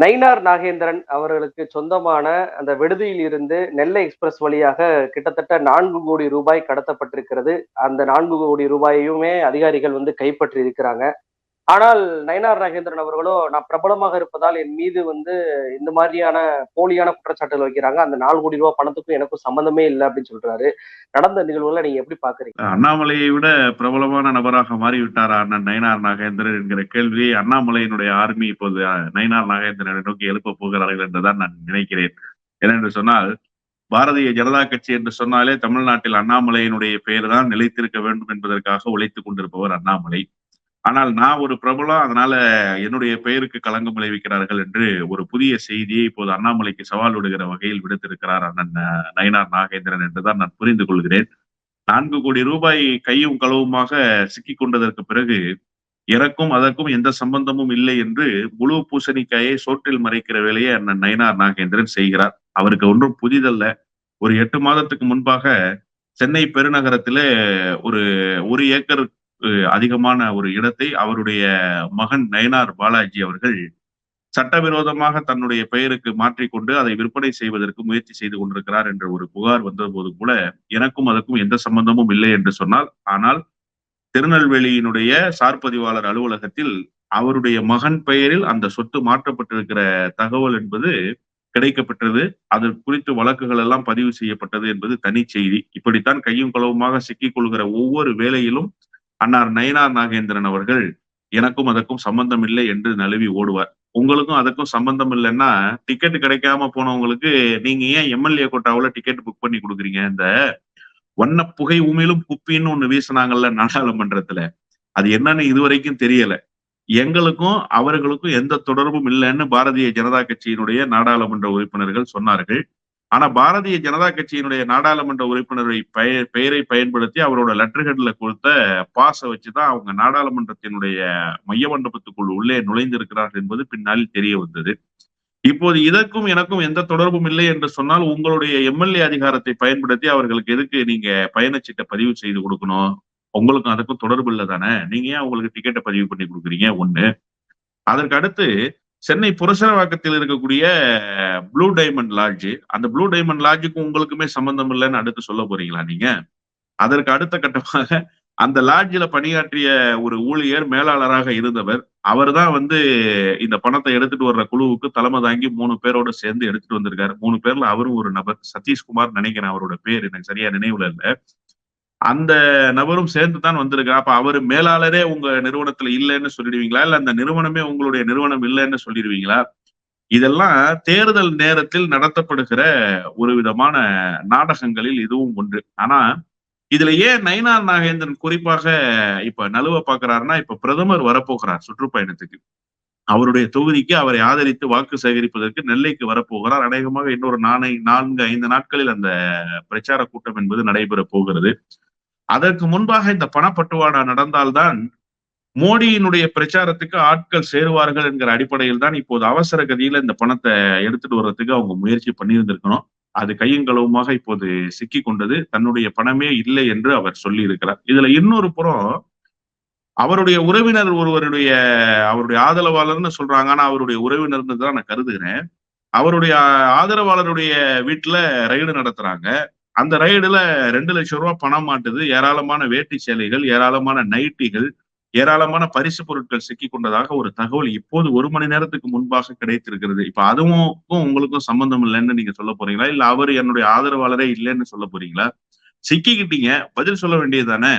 நைனார் நாகேந்திரன் அவர்களுக்கு சொந்தமான அந்த விடுதியில் இருந்து நெல்லை எக்ஸ்பிரஸ் வழியாக கிட்டத்தட்ட நான்கு கோடி ரூபாய் கடத்தப்பட்டிருக்கிறது. அந்த நான்கு கோடி ரூபாயுமே அதிகாரிகள் வந்து கைப்பற்றி இருக்கிறாங்க ஆனால் நயனார் நாகேந்திரன் அவர்களோ நான் பிரபலமாக இருப்பதால் என் மீது வந்து இந்த மாதிரியான போலியான குற்றச்சாட்டுகள் வைக்கிறாங்க. அந்த நாலு கோடி ரூபாய் பணத்துக்கும் எனக்கும் சம்பந்தமே இல்லை அப்படின்னு சொல்றாரு. நடந்த நிகழ்வுகளை நீங்க எப்படி பாக்குறீங்க அண்ணாமலையை விட பிரபலமான நபராக மாறிவிட்டாரா அண்ணன் நயனார் நாகேந்திரன் என்கிற கேள்வியை அண்ணாமலையினுடைய ஆர்மி இப்போது நயனார் நாகேந்திரனை நோக்கி எழுப்ப போகிறார்கள் என்றுதான் நான் நினைக்கிறேன். ஏனென்று சொன்னால் பாரதிய ஜனதா கட்சி என்று சொன்னாலே தமிழ்நாட்டில் அண்ணாமலையினுடைய பெயர் தான் நிலைத்திருக்க வேண்டும் என்பதற்காக உழைத்துக் கொண்டிருப்பவர் அண்ணாமலை. ஆனால் நான் ஒரு பிரபலம் அதனால என்னுடைய பெயருக்கு களங்கம் விளைவிக்கிறார்கள் என்று ஒரு புதிய செய்தியை இப்போது அண்ணாமலைக்கு சவால் விடுகிற வகையில் விடுத்திருக்கிறார் அண்ணன் நயனார் நாகேந்திரன் என்றுதான் நான் புரிந்து கொள்கிறேன். நான்கு கோடி ரூபாய் கையும் களவுமாக சிக்கி கொண்டதற்கு பிறகு எனக்கும் அதற்கும் எந்த சம்பந்தமும் இல்லை என்று முழு பூசணிக்காயை சோற்றில் மறைக்கிற வேலையை அண்ணன் நயனார் நாகேந்திரன் செய்கிறார். அவருக்கு ஒன்றும் புதிதல்ல. ஒரு எட்டு மாதத்துக்கு முன்பாக சென்னை பெருநகரத்திலே ஒரு ஒரு ஏக்கர் அதிகமான ஒரு இடத்தை அவருடைய மகன் நயனார் பாலாஜி அவர்கள் சட்டவிரோதமாக தன்னுடைய பெயருக்கு மாற்றிக்கொண்டு அதை விற்பனை செய்வதற்கு முயற்சி செய்து கொண்டிருக்கிறார் என்ற ஒரு புகார் வந்த போது கூட எனக்கும் அதற்கும் எந்த சம்பந்தமும் இல்லை என்று சொன்னால் ஆனால் திருநெல்வேலியினுடைய சார்பதிவாளர் அலுவலகத்தில் அவருடைய மகன் பெயரில் அந்த சொத்து மாற்றப்பட்டிருக்கிற தகவல் என்பது கிடைக்கப்பட்டது அது குறித்து வழக்குகள் எல்லாம் பதிவு செய்யப்பட்டது என்பது தனி செய்தி. இப்படித்தான் கையும் களவுமாக சிக்கிக் கொள்கிற ஒவ்வொரு வேலையிலும் அன்னார் நயனார் நாகேந்திரன் அவர்கள் எனக்கும் அதற்கும் சம்பந்தம் இல்லை என்று நழுவி ஓடுவார். உங்களுக்கும் அதுக்கும் சம்பந்தம் இல்லைன்னா டிக்கெட் கிடைக்காம போனவங்களுக்கு நீங்க ஏன் எம்எல்ஏ கோட்டாவில் டிக்கெட் புக் பண்ணி கொடுக்குறீங்க? இந்த வண்ண புகை உமையிலும் குப்பின்னு ஒண்ணு வீசினாங்கல்ல நாடாளுமன்றத்துல. அது என்னன்னு இதுவரைக்கும் தெரியல. எங்களுக்கும் அவர்களுக்கும் எந்த தொடர்பும் இல்லைன்னு பாரதிய ஜனதா கட்சியினுடைய நாடாளுமன்ற உறுப்பினர்கள் சொன்னார்கள். ஆனா பாரதிய ஜனதா கட்சியினுடைய நாடாளுமன்ற உறுப்பினரை பெயர் பெயரை பயன்படுத்தி அவரோட லெட்டர்ஹெட்ல கொடுத்த பாச வச்சுதான் அவங்க நாடாளுமன்றத்தினுடைய மைய மண்டபத்துக்குள் உள்ளே நுழைந்திருக்கிறார்கள் என்பது பின்னால் தெரிய வந்தது. இப்போது இதற்கும் எனக்கும் எந்த தொடர்பும் இல்லை என்று சொன்னால் உங்களுடைய எம்எல்ஏ அதிகாரத்தை பயன்படுத்தி அவர்களுக்கு எதுக்கு நீங்க பயணச்சீட்டை பதிவு செய்து கொடுக்கணும்? உங்களுக்கும் அதுக்கும் தொடர்பு இல்லை தானே? நீங்க ஏன் உங்களுக்கு டிக்கெட்டை பதிவு பண்ணி கொடுக்குறீங்க? ஒண்ணு. அதற்கு அடுத்து சென்னை புரசரவாக்கத்தில் இருக்கக்கூடிய ப்ளூ டைமண்ட் லாட்ஜ் அந்த ப்ளூ டைமண்ட் லாட்ஜுக்கும் உங்களுக்குமே சம்பந்தம் இல்லைன்னு அடுத்து சொல்ல போறீங்களா நீங்க? அதற்கு அடுத்த கட்டமாக அந்த லாட்ஜில் பணியாற்றிய ஒரு ஊழியர் மேலாளராக இருந்தவர் அவர் தான் வந்து இந்த பணத்தை எடுத்துட்டு வர்ற குழுவுக்கு தலைமை தாங்கி மூணு பேரோட சேர்ந்து எடுத்துட்டு வந்திருக்காரு. மூணு பேர்ல அவரும் ஒரு நபர் சதீஷ்குமார் நினைக்கிறேன் அவரோட பேர் எனக்கு சரியா நினைவுல இல்லை. அந்த நபரும் சேர்ந்து தான் வந்திருக்காரு அப்ப அவர் மேலாளரே உங்க நிறுவனத்துல இல்லைன்னு சொல்லிடுவீங்களா? இல்ல அந்த நிறுவனமே உங்களுடைய நிறுவனம் இல்லைன்னு சொல்லிடுவீங்களா? இதெல்லாம் தேர்தல் நேரத்தில் நடத்தப்படுகிற ஒரு விதமான நாடகங்களில் இதுவும் ஒன்று. ஆனா இதுல ஏன் நயினார் நாகேந்திரன் குறிப்பாக இப்ப நழுவ பாக்குறாருன்னா இப்ப பிரதமர் வரப்போகிறார் சுற்றுப்பயணத்துக்கு. அவருடைய தொகுதிக்கு அவரை ஆதரித்து வாக்கு சேகரிப்பதற்கு நெல்லைக்கு வரப்போகிறார். அநேகமாக இன்னொரு நாளை நான்கு ஐந்து நாட்களில் அந்த பிரச்சார கூட்டம் என்பது நடைபெற போகிறது. அதற்கு முன்பாக இந்த பணப்பட்டுவாடா நடந்தால்தான் மோடியினுடைய பிரச்சாரத்துக்கு ஆட்கள் சேருவார்கள் என்கிற அடிப்படையில் தான் இப்போது அவசர கதியில இந்த பணத்தை எடுத்துட்டு வர்றதுக்கு அவங்க முயற்சி பண்ணியிருந்திருக்கணும். அது கையங்களவுமாக இப்போது சிக்கி கொண்டது. தன்னுடைய பணமே இல்லை என்று அவர் சொல்லி இருக்கிறார் இதுல இன்னொரு புறம் அவருடைய உறவினர் ஒருவருடைய அவருடைய ஆதரவாளர்னு சொல்றாங்க. ஆனா அவருடைய உறவினர்னு தான் நான் கருதுகிறேன். அவருடைய ஆதரவாளருடைய வீட்டுல ரைடு நடத்துறாங்க. அந்த ரைடுல ரெண்டு லட்சம் ரூபாய் பணம் மாட்டுது. ஏராளமான வேட்டி சேலைகள் ஏராளமான நைட்டிகள் ஏராளமான பரிசு பொருட்கள் சிக்கி கொண்டதாக ஒரு தகவல் இப்போது ஒரு மணி நேரத்துக்கு முன்பாக கிடைத்திருக்கிறது. இப்ப அதுவும் உங்களுக்கும் சம்பந்தம் இல்லைன்னு நீங்க சொல்ல போறீங்களா? இல்ல அவர் என்னுடைய ஆதரவாளரே இல்லைன்னு சொல்ல போறீங்களா? சிக்கிக்கிட்டீங்க. பதில் சொல்ல வேண்டியது தானே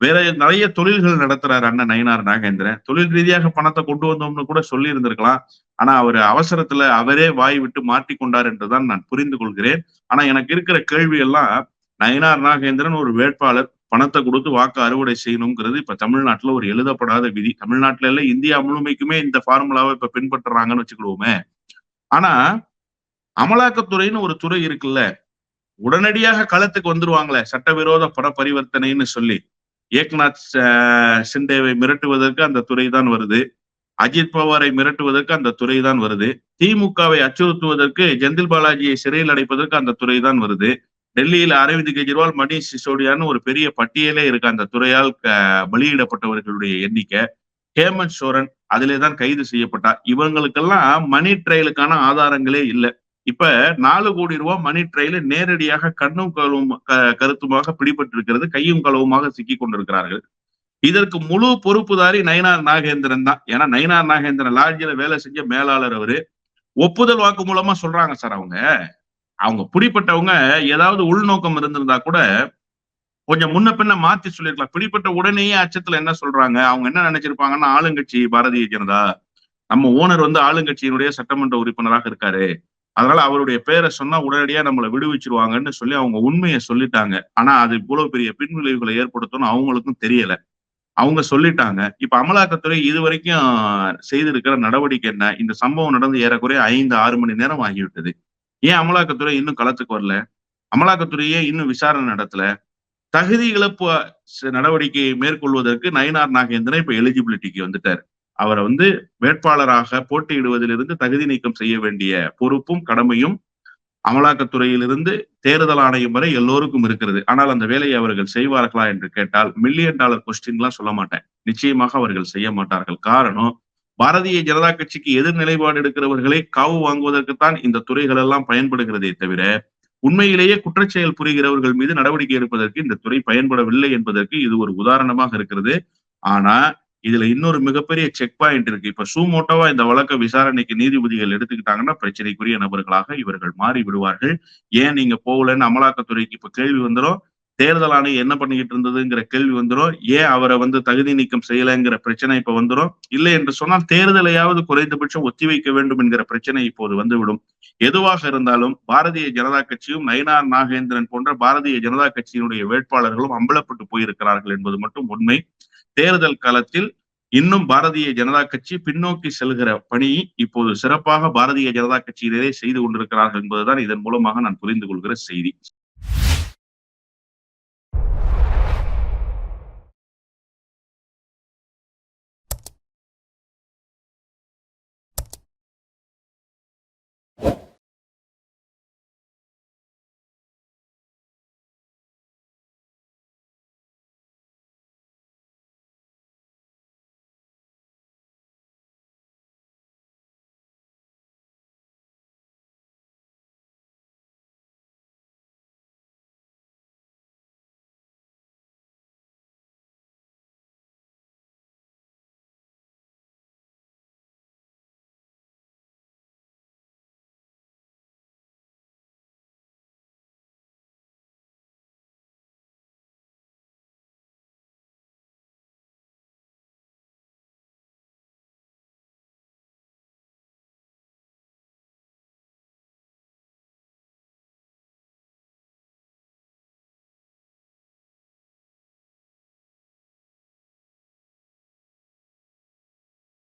வேற நிறைய தொழில்கள் நடத்துறாரு அண்ணன் நயனார் நாகேந்திரன். தொழில் ரீதியாக பணத்தை கொண்டு வந்தோம்னு கூட சொல்லி இருந்திருக்கலாம் ஆனா அவர் அவசரத்துல அவரே வாய் விட்டு மாட்டிக்கொண்டார் என்றுதான் நான் புரிந்து கொள்கிறேன். ஆனா எனக்கு இருக்கிற கேள்வி எல்லாம் நயனார் நாகேந்திரன் ஒரு வேட்பாளர் பணத்தை கொடுத்து வாக்கு அறுவடை செய்யணுங்கிறது இப்ப தமிழ்நாட்டுல ஒரு எழுதப்படாத விதி. தமிழ்நாட்டுல இல்ல இந்தியா முழுமைக்குமே இந்த ஃபார்முலாவை இப்ப பின்பற்றுறாங்கன்னு வச்சுக்கிடுவோமே ஆனா அமலாக்கத்துறைன்னு ஒரு துறை இருக்குல்ல உடனடியாக களத்துக்கு வந்துருவாங்களே சட்டவிரோத பண பரிவர்த்தனைன்னு சொல்லி. ஏக்நாத் சிண்டேவை மிரட்டுவதற்கு அந்த துறை தான் வருது. அஜித் பவாரை மிரட்டுவதற்கு அந்த துறை தான் வருது. திமுகவை அச்சுறுத்துவதற்கு ஜெந்தில் பாலாஜியை சிறையில் அடைப்பதற்கு அந்த துறை தான் வருது. டெல்லியில் அரவிந்த் கெஜ்ரிவால் மணீஷ் சிசோடியான்னு ஒரு பெரிய பட்டியலே இருக்கு அந்த துறையால் பலியிடப்பட்டவர்களுடைய எண்ணிக்கை. ஹேமந்த் சோரன் அதிலே தான் கைது செய்யப்பட்டார். இவங்களுக்கெல்லாம் மணி ட்ரையலுக்கான ஆதாரங்களே இல்லை. இப்ப நாலு கோடி ரூபாய் மணி ட்ரையல் நேரடியாக கண்ணும் கழுவும் க- கருத்துமாக பிடிபட்டிருக்கிறது கையும் களவுமாக சிக்கி கொண்டிருக்கிறார்கள். இதற்கு முழு பொறுப்புதாரி நயினார் நாகேந்திரன் தான். ஏன்னா நயினார் நாகேந்திரன் லாட்ஜில வேலை செஞ்ச மேலாளர் அவரு. ஒப்புதல் வாக்கு மூலமா சொல்றாங்க சார் அவங்க. அவங்க பிடிப்பட்டவங்க ஏதாவது உள்நோக்கம் இருந்திருந்தா கூட கொஞ்சம் முன்ன பின்ன மாத்தி சொல்லிருக்கலாம். பிடிப்பட்ட உடனேயே அச்சத்துல என்ன சொல்றாங்க? அவங்க என்ன நினைச்சிருப்பாங்கன்னா ஆளுங்கட்சி பாரதிய ஜனதா. நம்ம ஓனர் வந்து ஆளுங்கட்சியினுடைய சட்டமன்ற உறுப்பினராக இருக்காரு. அதனால அவருடைய பேரை சொன்னா உடனடியா நம்மளை விடுவிச்சிருவாங்கன்னு சொல்லி அவங்க உண்மையை சொல்லிட்டாங்க. ஆனா அது இவ்வளவு பெரிய பின்விளைவுகளை ஏற்படுத்தும்னு அவங்களுக்கும் தெரியல. அவங்க சொல்லிட்டாங்க. இப்ப அமலாக்கத்துறை இது வரைக்கும் செய்திருக்கிற நடவடிக்கை என்ன? இந்த சம்பவம் நடந்து ஏறக்குறைய ஐந்து ஆறு மணி நேரம் ஆகிவிட்டது. ஏன் அமலாக்கத்துறை இன்னும் களத்துக்கு வரல? அமலாக்கத்துறையே இன்னும் விசாரணை நடத்தல. தகுதி இழப்பு நடவடிக்கையை மேற்கொள்வதற்கு நயினார் நாகேந்திரன் இப்ப எலிஜிபிலிட்டிக்கு வந்துட்டார். அவரை வந்து வேட்பாளராக போட்டியிடுவதிலிருந்து தகுதி நீக்கம் செய்ய வேண்டிய பொறுப்பும் கடமையும் அமலாக்கத்துறையிலிருந்து தேர்தல் ஆணையம் வரை எல்லோருக்கும் இருக்கிறது. ஆனால் அந்த வேலையை அவர்கள் செய்வார்களா என்று கேட்டால் மில்லியன் டாலர் கொஸ்டின்லாம் சொல்ல மாட்டேன். நிச்சயமாக அவர்கள் செய்ய மாட்டார்கள். காரணம் பாரதிய ஜனதா கட்சிக்கு எதிர் நிலைப்பாடு எடுக்கிறவர்களை காவு வாங்குவதற்குத்தான் இந்த துறைகள் எல்லாம் பயன்படுகிறதே தவிர உண்மையிலேயே குற்றச்செயல் புரிகிறவர்கள் மீது நடவடிக்கை எடுப்பதற்கு இந்த துறை பயன்படவில்லை என்பதற்கு இது ஒரு உதாரணமாக இருக்கிறது. ஆனா இதுல இன்னொரு மிகப்பெரிய செக் பாயிண்ட் இருக்கு. இப்ப சூமோட்டோவா இந்த வழக்க விசாரணைக்கு நீதிபதிகள் எடுத்துக்கிட்டாங்கன்னா பிரச்சனைக்குரிய நபர்களாக இவர்கள் மாறி விடுவார்கள் ஏன் நீங்க போகலன்னு அமலாக்கத்துறைக்கு இப்ப கேள்வி வந்துடும் தேர்தல் ஆணையம் என்ன பண்ணிக்கிட்டு இருந்ததுங்கிற கேள்வி வந்துடும் ஏன் அவரை வந்து தகுதி நீக்கம் செய்யலைங்கிற பிரச்சனை இப்ப வந்துடும் இல்லை என்று சொன்னால் தேர்தலையாவது குறைந்தபட்சம் ஒத்திவைக்க வேண்டும் என்கிற பிரச்சனை இப்போது வந்துவிடும். எதுவாக இருந்தாலும் பாரதிய ஜனதா கட்சியும் நயினார் நாகேந்திரன் போன்ற பாரதிய ஜனதா கட்சியினுடைய வேட்பாளர்களும் அம்பலப்பட்டு போயிருக்கிறார்கள் என்பது மட்டும் உண்மை. தேர்தல் காலத்தில் இன்னும் பாரதிய ஜனதா கட்சி பின்னோக்கி செல்கிற பணி இப்போது சிறப்பாக பாரதிய ஜனதா கட்சியினரே செய்து கொண்டிருக்கிறார்கள் என்பதுதான் இதன் மூலமாக நான் புரிந்து கொள்கிற செய்தி.